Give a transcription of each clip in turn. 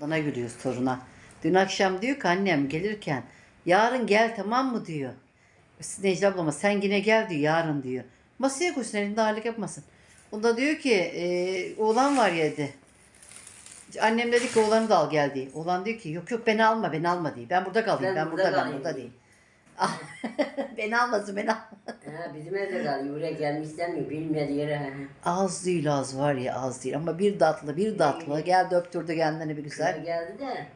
Bana gülüyoruz toruna. Dün akşam diyor ki annem gelirken yarın gel tamam mı diyor. Necla ablama sen yine gel diyor yarın diyor. Masaya koysun elinde ağırlık yapmasın. Bunda diyor ki e, oğlan var ya dedi. Annem dedi ki oğlanı da al gel diye. Oğlan diyor ki yok yok beni alma beni alma diye. Ben burada kalayım ben, burada, ben burada diye. beni almasın beni al. Ha, bizim evde kalıyor. Buraya gelmek istemiyor. Bilmediği yere. ha. Az değil az var ya az değil ama bir tatlı bir tatlı geldi öptürdü kendini bir Güzel güzel. geldi de.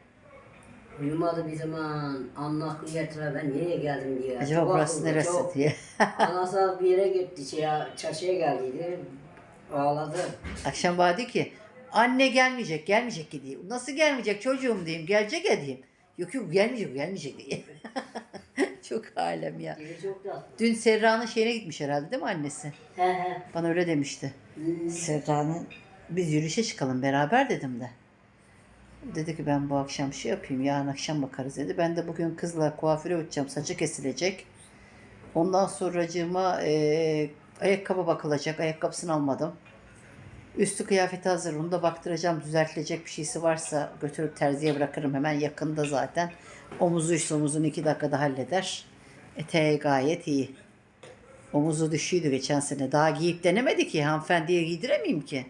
Uyumadı bir zaman. Anlaklı yatırıyor. Ben nereye geldim diye. Acaba Çok burası akıllı, neresi çok. diye. Anasal bir yere gitti. Şey, çarşıya geldiydi. Ağladı. Akşam bana ki anne gelmeyecek gelmeyecek ki diye. Nasıl gelmeyecek çocuğum diyeyim gelecek ya diyeyim. Yok yok gelmeyecek gelmeyecek diye. Çok alem ya. Dili çok tatlı. Dün Serra'nın şeyine gitmiş herhalde değil mi annesi? He he. Bana öyle demişti. Hmm. Serra'nın biz yürüyüşe çıkalım beraber dedim de. Dedi ki ben bu akşam şey yapayım yarın akşam bakarız dedi. Ben de bugün kızla kuaföre gideceğim saçı kesilecek. Ondan sonracığıma e, ayakkabı bakılacak. Ayakkabısını almadım. Üstü kıyafeti hazır. Onu da baktıracağım. Düzeltilecek bir şeysi varsa götürüp terziye bırakırım. Hemen yakında zaten. Omuzu işte omuzunu iki dakikada halleder. Eteği gayet iyi. Omuzu düşüydü geçen sene. Daha giyip denemedi ki. Hanımefendiye giydiremeyeyim ki.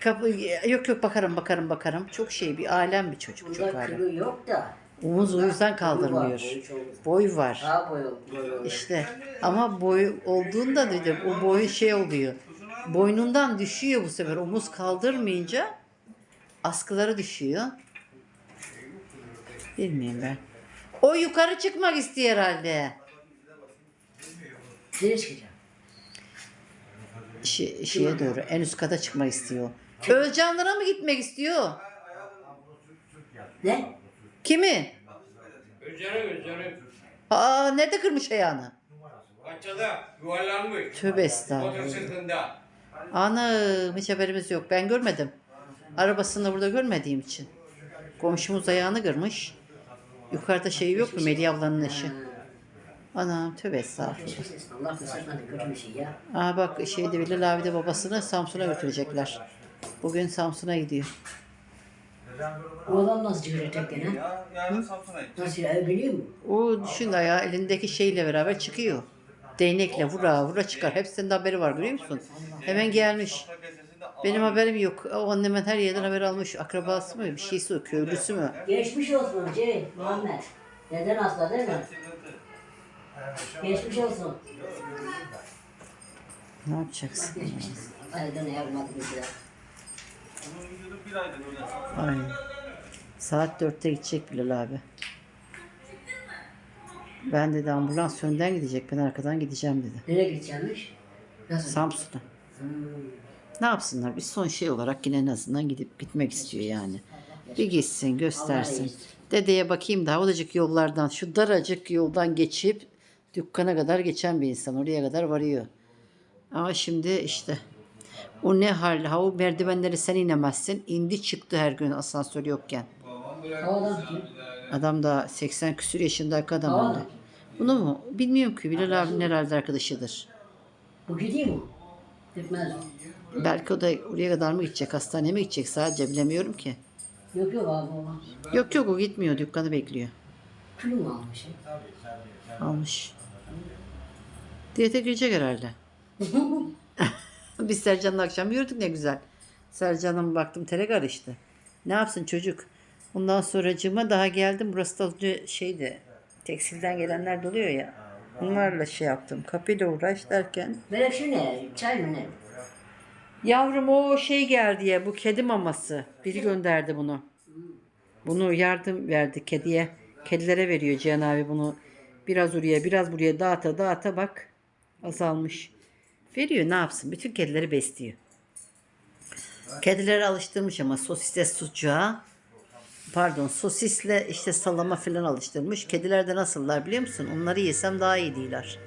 Kapı, yok yok bakarım bakarım bakarım. Çok şey bir alem bir çocuk. Çok Bunda alem. kilo yok da. Omuz o yüzden var, kaldırmıyor. boyu çok- Boy var. Daha boy boy olur. İşte ama boy olduğunda dedim o boy şey oluyor. Boynundan düşüyor bu sefer. Omuz kaldırmayınca askıları düşüyor. Bilmiyorum ben. O yukarı çıkmak istiyor herhalde. Nereye çıkacağım? Şi, şeye doğru en üst kata çıkmak istiyor. Özcanlara mı gitmek istiyor? Ne? Kimi? Özcan'ı Özcan'ı Aa nerede kırmış ayağını? bahçede yuvarlanmış. Tövbe estağfurullah. Anam hiç haberimiz yok. Ben görmedim. Arabasını da burada görmediğim için. Komşumuz ayağını kırmış. Yukarıda şey yok mu Melih ablanın eşi? Anam tövbe estağfurullah. Allah göstermedi kötü bir şey ya. Aa bak şeyde Bilal abi de babasını Samsun'a götürecekler. Bugün Samsun'a gidiyor. O adam nasıl tekkene? Ya yarın Samsun'a. Nasıl ya biliyor musun? O düşün ayağı elindeki şeyle beraber çıkıyor. Değnekle vura vura çıkar. Hepsinin haberi var görüyor musun? Hemen gelmiş. Benim haberim yok. O annemin her yerden haber almış. Akrabası mı? Bir şeysi o. Köylüsü mü? Geçmiş olsun şey Muhammed. Neden hasta değil mi? Geçmiş olsun. Ne yapacaksın? Geçmiş olsun. Aydan evladım bize. Samsun'a. Aynen. Saat dörtte gidecek Bilal abi. Ben dedi ambulans önden gidecek. Ben arkadan gideceğim dedi. Nereye gidecekmiş? Nasıl? Samsun'a. Hmm. Ne yapsınlar? Bir son şey olarak yine en azından gidip gitmek istiyor yani. Bir gitsin göstersin. Dedeye bakayım da odacık yollardan şu daracık yoldan geçip dükkana kadar geçen bir insan. Oraya kadar varıyor. Ama şimdi işte o ne hal? Ha o merdivenleri sen inemezsin. İndi çıktı her gün asansör yokken. O adam da 80 küsür yaşındaki adam öyle. Bunu mu? Bilmiyorum ki. Bilal abinin herhalde arkadaşıdır. Bu gidiyor mu? Gitmez. Belki o da oraya kadar mı gidecek? Hastaneye mi gidecek? Sadece bilemiyorum ki. Yok yok abi olmaz. Yok yok o gitmiyor. Dükkanı bekliyor. Kilo mu almış? Almış. Diyete girecek herhalde. Biz Sercan'la akşam yürüdük ne güzel. Sercan'a baktım tele karıştı. Ne yapsın çocuk? Ondan sonracığıma daha geldim. Burası da şeydi. Tekstilden gelenler doluyor ya. Onlarla şey yaptım. Kapıyla uğraş derken. Böyle şu ne? Çay mı ne? Yavrum o şey geldi ya bu kedi maması. Biri gönderdi bunu. Bunu yardım verdi kediye. Kedilere veriyor Cihan abi bunu. Biraz oraya biraz buraya dağıta dağıta bak. Azalmış. Veriyor ne yapsın? Bütün kedileri besliyor. Kedileri alıştırmış ama sosisle sucuğa pardon sosisle işte salama falan alıştırmış. Kediler de nasıllar biliyor musun? Onları yesem daha iyi değiller.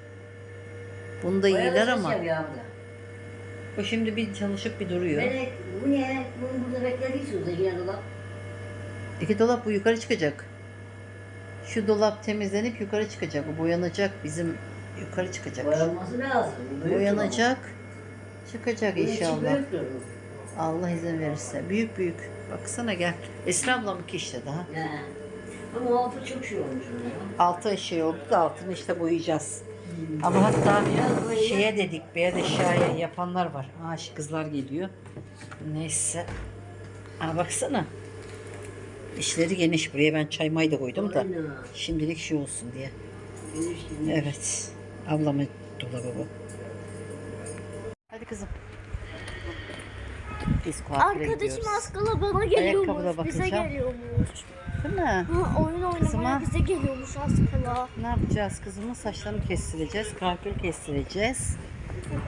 Bunu da iyiler ama. O şimdi bir çalışıp bir duruyor. Melek bu ne? Bunu burada beklediysiniz de yine dolap. İki dolap bu yukarı çıkacak. Şu dolap temizlenip yukarı çıkacak. O boyanacak. Bizim yukarı çıkacak. Boyanması lazım. Büyük Boyanacak. Çıkacak dolap. Bu içi inşallah. büyüktür. Allah izin verirse. Büyük büyük. Baksana gel. Esra ablamınki işte daha. He. Ama altı çok şey olmuş onun ya. Altı şey oldu da altını işte boyayacağız. Ama hatta şeye dedik beyaz eşyaya yapanlar var. Aa şu kızlar geliyor. Neyse. Aa baksana. İşleri geniş. Buraya ben çay may da koydum da. Aynen. Şimdilik şey olsun diye. Geniş geniş. Evet. Ablamın dolabı bu. Hadi kızım. Biz kuaföre Arkadaşım gidiyoruz. askıla bana geliyormuş. Bize bakacağım. geliyormuş. Değil mi? Ha, oyun oynamaya Kızıma- bize geliyormuş askıla. Ne yapacağız kızımın saçlarını kestireceğiz. Kalkül kestireceğiz.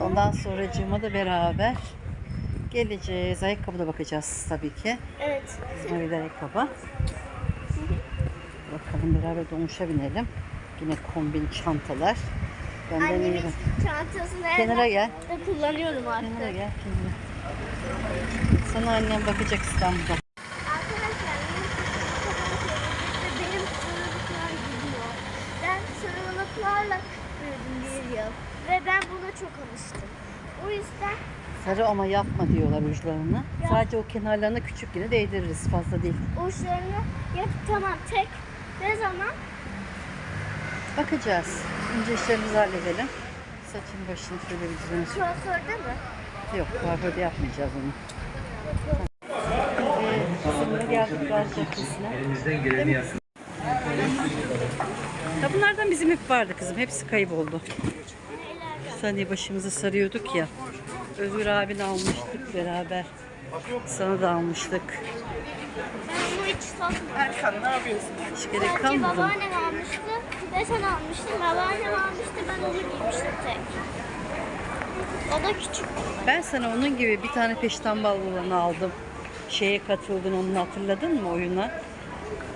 Ondan sonra cıma da beraber geleceğiz. Ayakkabıda bakacağız tabii ki. Evet. Kızıma bir de ayakkabı. Bakalım beraber dolmuşa binelim. Yine kombin çantalar. Benden iyi. Annemin çantasını Kenara gel. evde kullanıyorum artık. Kenara gel. Kenara. Sana annem bakacak İstanbul'da. Arkadaşlar benim sarılıklar gidiyor. Ben sarılıklarla büyüdüm bir yıl. Ve ben buna çok alıştım. O yüzden Sarı ama yapma diyorlar uçlarını. Sadece o kenarlarına küçük yine değdiririz fazla değil. uçlarını yap tamam tek ne zaman Bakacağız. Önce işlerimizi halledelim. Saçın başını şöyle bir düzene sok. kuaförde mi? Yok kuaförde yapmayacağız onu. Şimdi geldik Gazi Caddesi'ne. Elimizden geleni yapıyoruz. Ya bunlardan bizim hep vardı kızım. Hepsi kayboldu. Saniye başımızı sarıyorduk ya. Özgür abini almıştık beraber. Sana da almıştık. Ben bunu hiç satmadım. Hiç gerek kalmadı. mı? babaannem almıştı ve sen almıştın. Babaannem almıştı ben onu giymiştim tek. O da küçük. Ben sana onun gibi bir tane peştembal olanı aldım. Şeye katıldın onu hatırladın mı oyuna?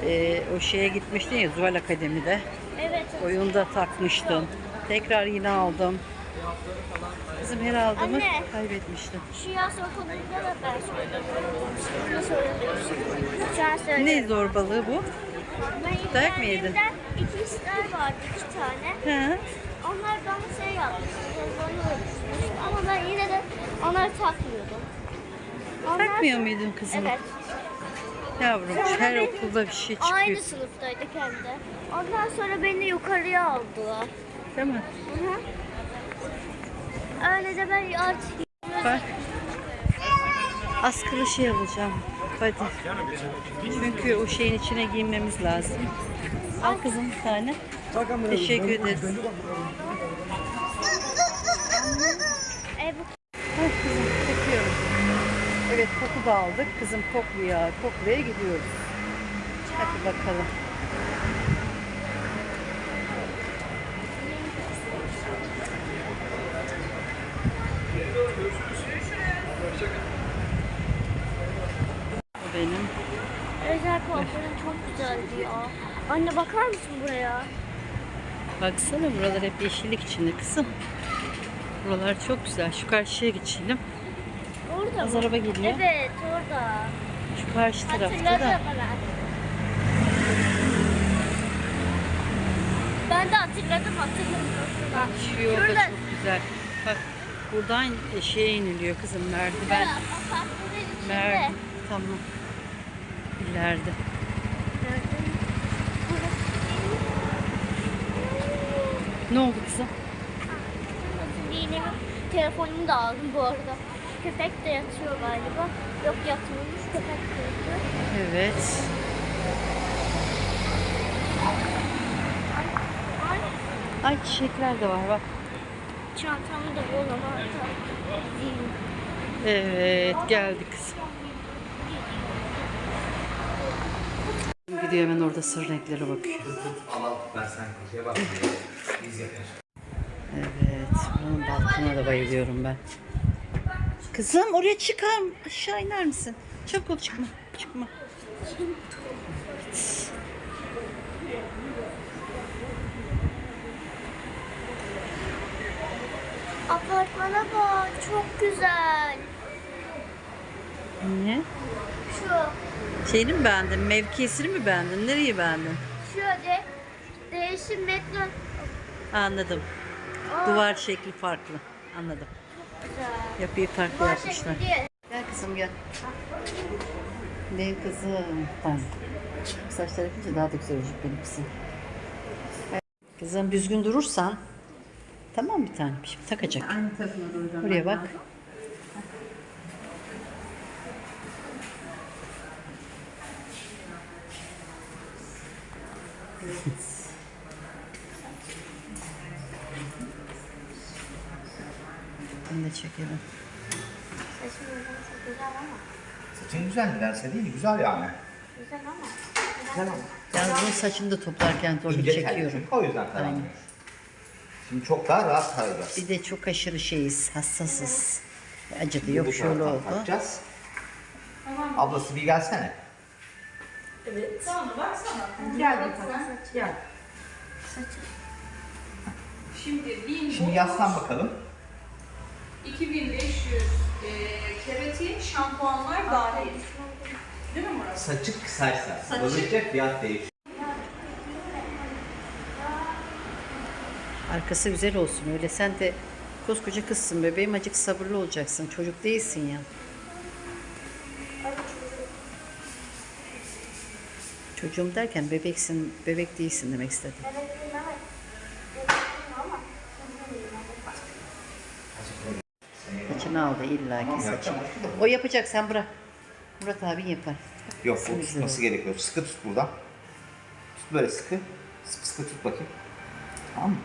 Ee, o şeye gitmiştin ya Zuhal Akademi'de. Evet. Oyunda takmıştın. Tekrar yine aldım. Kızım her aldığımı Anne. kaybetmiştim. Şu yaz okulunda da ben söyledim. Ne zorbalığı bu? Ben Dayak mı yedin? iki ister vardı iki tane. He. Onlar bana şey yapmıştı. Yazılarını. Ama ben yine de onları takmıyordum. Onlar- Takmıyor muydun kızım? Evet. Yavrum Sonra her beni- okulda bir şey Aynı çıkıyor. sınıftaydık hem de. Ondan sonra beni yukarıya aldılar. Değil mi? Hı hı. Öyle de ben artık Bak. Askılı şey alacağım. Hadi. Çünkü o şeyin içine giymemiz lazım. Al kızım bir tane. Teşekkür ederiz. e, bu Ay kızım çekiyorum. Evet koku da aldık. Kızım kokluya, kokluya gidiyoruz. Hadi bakalım. Bu benim. özel kuaförün çok güzeldi ya. Anne bakar mısın buraya? Baksana buralar hep yeşillik içinde kızım. Buralar çok güzel. Şu karşıya geçelim. Orada Az mı? araba geliyor. Evet orada. Şu karşı tarafta da. ben. De hatırladım hatırladım. Bak şu yolda Şurada. çok güzel. Bak buradan şeye iniliyor kızım merdiven. Merdiven. Tamam. İleride. Ne oldu kızım? Yine telefonumu da aldım bu arada. Köpek de yatıyor galiba. Yok yatmıyormuş köpek de yatıyor. Evet. Ay Ay çiçekler de var bak. çantamı da bulamadım. Evet geldik kızım. Gidiyor hemen orada sır renklere bakıyor. Ama ben sen kokuya bak. Evet, bunun balkona da bayılıyorum ben. Kızım oraya çıkar, aşağı iner misin? Çabuk ol çıkma, çıkma. Apartmana bak çok güzel. Ne? Şu Şeyini mi beğendin? Mevkisini mi beğendin? Nereyi beğendin? şöyle değişim metro Anladım. Aa, Duvar şekli farklı. Anladım. Yapıyı farklı Duvar yapmışlar. şekli. Gel kızım gel. Benim kızım. Tamam. Saçlar yapınca daha da güzel olacak benim kızım. Kızım düzgün durursan tamam bir tane şimdi takacak. Aynı tarafına duracağım. Buraya bak. Bunu da çekelim. Saçım çok güzel ama. Saçın güzel nedense değil, güzel yani. Güzel ama. Güzel ama. Yalnız bunun saçını da toplarken zorluk İnce telli çekiyorum. çünkü o yüzden taranıyor. Şimdi çok daha rahat tarayacağız. Bir de çok aşırı şeyiz, hassasız. Acıdı yok Bu şöyle taraftan oldu. Takacağız. Ablası bir gelsene. Gel bakalım. Gel. Şimdi 1000 Şimdi yaslan bakalım. 2500 e, keratin şampuanlar dahil. Değil mi Murat? Saçı kısaysa, Saçı- uzayacak fiyat değişiyor. Arkası güzel olsun öyle. Sen de koskoca kızsın bebeğim acık sabırlı olacaksın. Çocuk değilsin ya. Çocuğum derken bebeksin, bebek değilsin demek istedim. Saçını aldı illaki saçını. O yapacak sen bırak. Murat abi yapar. Yok, güzel tutması gerekiyor. Sıkı tut buradan. Tut böyle sıkı. Sıkı sıkı tut bakayım. Tamam mı?